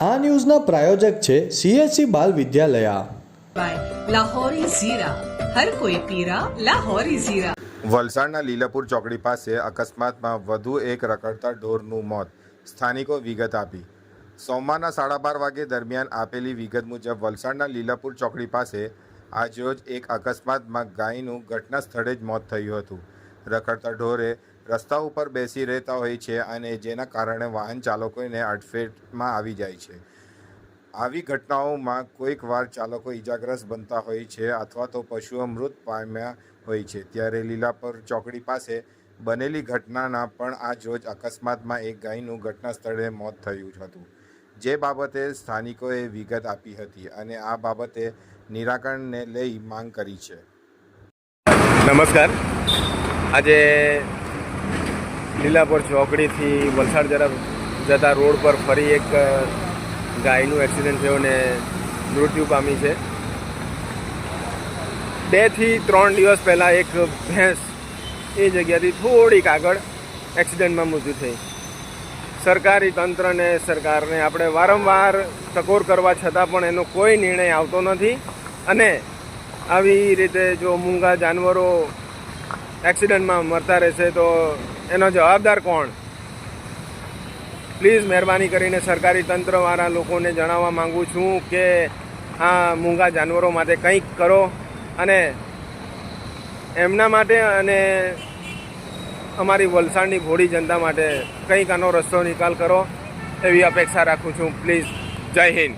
આ ન્યૂઝના પ્રાયોજક છે સીએસસી બાલ વિદ્યાલયા. વલસાડના લીલાપુર ચોકડી પાસે અકસ્માતમાં વધુ એક રખડતા ઢોરનું મોત. સ્થાનિકો વિગત આપી. સોમવારના સાડા બાર વાગે દરમિયાન આપેલી વિગત મુજબ વલસાડના લીલાપુર ચોકડી પાસે આજરોજ એક અકસ્માતમાં ગાયનું ઘટના સ્થળે જ મોત થયું હતું. રખડતા ઢોરે રસ્તા ઉપર બેસી રહેતા હોય છે અને જેના કારણે વાહન ચાલકોને અડફેટમાં આવી જાય છે. આવી ઘટનાઓમાં કોઈક વાર ચાલકો ઈજાગ્રસ્ત બનતા હોય છે અથવા તો પશુઓ મૃત પામ્યા હોય છે. ત્યારે લીલાપર ચોકડી પાસે બનેલી ઘટનાના પણ આજ રોજ અકસ્માતમાં એક ગાયનું ઘટના સ્થળે મોત થયું હતું. જે બાબતે સ્થાનિકોએ વિગત આપી હતી અને આ બાબતે નિરાકરણને લઈ માંગ કરી છે. નમસ્કાર. આજે લીલાપુર ચોકડીથી વલસાડ તરફ જતા રોડ પર ફરી એક ગાયનું એક્સિડન્ટ થયો ને મૃત્યુ પામી છે. બેથી ત્રણ દિવસ પહેલાં એક ભેંસ એ જગ્યાથી થોડીક આગળ એક્સિડન્ટમાં મૃત્યુ થઈ. સરકારી તંત્રને, સરકારને આપણે વારંવાર ટકોર કરવા છતાં પણ એનો કોઈ નિર્ણય આવતો નથી અને આવી રીતે જો મૂંગા જાનવરો એક્સિડન્ટમાં મરતા રહેશે તો એનો જવાબદાર કોણ? પ્લીઝ મહેરબાની કરીને સરકારી તંત્રવાળા લોકોને જણાવવા માગું છું કે આ મૂંગા જાનવરો માટે કંઈક કરો અને એમના માટે અને અમારી વલસાડની ભોળી જનતા માટે કંઈક આનો રસ્તો નિકાલ કરો એવી અપેક્ષા રાખું છું. પ્લીઝ જય હિન્દ.